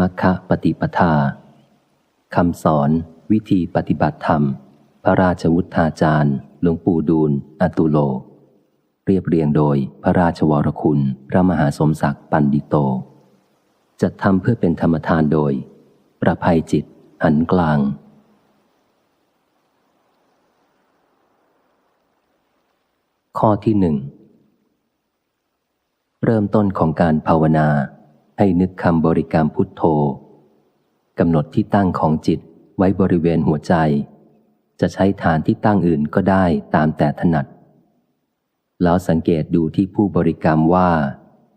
มัคคะปฏิปทาคำสอน วิธีปฏิบัติธรรม พระราชวุฒาจารย์ หลวงปู่ดูลอตุโล เรียบเรียงโดยพระราชวรคุณ พระมหาสมศักดิ์ปันดิโต จัดทำเพื่อเป็นธรรมทานโดย ประภัยจิต หันกลาง ข้อที่หนึ่ง เริ่มต้นของการภาวนา ให้นึกคำบริกรรมพุทโธกำหนดที่ตั้งของจิตไว้บริเวณหัวใจ จะใช้ฐานที่ตั้งอื่นก็ได้ตามแต่ถนัด แล้วสังเกตดูที่ผู้บริกรรมว่า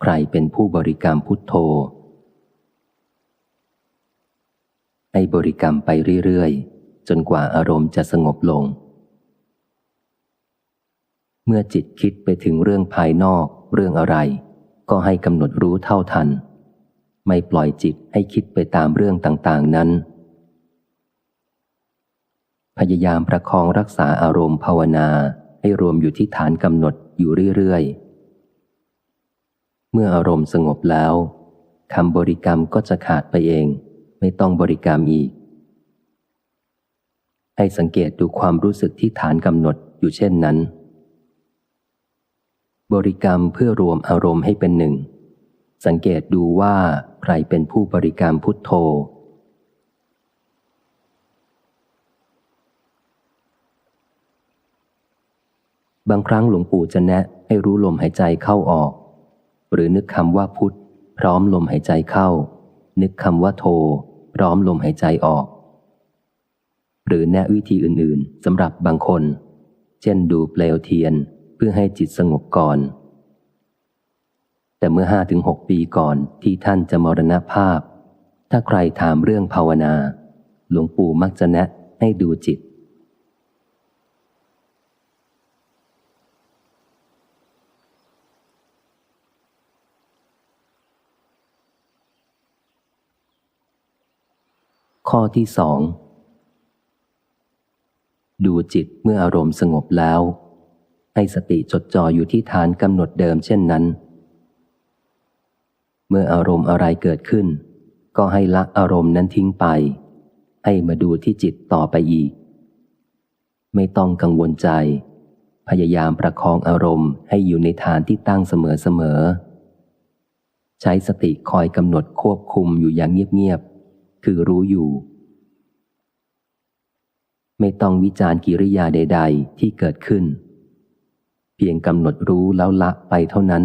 ใครเป็นผู้บริกรรมพุทโธ ให้บริกรรมไปเรื่อยๆ จนกว่าอารมณ์จะสงบลง เมื่อจิตคิดไปถึงเรื่องภายนอกเรื่องอะไร ก็ให้กำหนดรู้เท่าทัน ไม่ปล่อยจิตให้คิดไปตามเรื่องต่างๆนั้น พยายามประคองรักษาอารมณ์ภาวนาให้รวมอยู่ที่ฐานกำหนดอยู่เรื่อยๆ เมื่ออารมณ์สงบแล้วคำบริกรรมก็จะขาดไปเอง ไม่ต้องบริกรรมอีก ให้สังเกตดูความรู้สึกที่ฐานกำหนดอยู่เช่นนั้น บริกรรมเพื่อรวมอารมณ์ให้เป็นหนึ่ง สังเกตดูว่าใครเป็นผู้บริกรรพุทโธ บางครั้งหลวงปู่จะแนะให้รู้ลมหายใจเข้าออก หรือนึกคำว่าพุทธพร้อมลมหายใจเข้า นึกคำว่าโท พร้อมลมหายใจออก หรือแนะวิธีอื่น ๆสำหรับบางคน เช่นดูเปลวเทียนเพื่อให้จิตสงบก่อน แต่เมื่อห้าถึงหกปีก่อนที่ท่านจะมรณภาพ ถ้าใครถามเรื่องภาวนา หลวงปู่มักจะแนะให้ดูจิต ข้อที่สองดูจิตเมื่ออารมณ์สงบแล้ว ให้สติจดจ่ออยู่ที่ฐานกำหนดเดิมเช่นนั้น เมื่ออารมณ์อะไรเกิดขึ้น ก็ให้ละอารมณ์นั้นทิ้งไป ให้มาดูที่จิตต่อไปอีก ไม่ต้องกังวลใจ พยายามประคองอารมณ์ให้อยู่ในฐานที่ตั้งเสมอๆ ใช้สติคอยกำหนดควบคุมอยู่อย่างเงียบๆ คือรู้อยู่ ไม่ต้องวิจารณ์กิริยาใด ๆ ที่เกิดขึ้น เพียงกำหนดรู้แล้วละไปเท่านั้น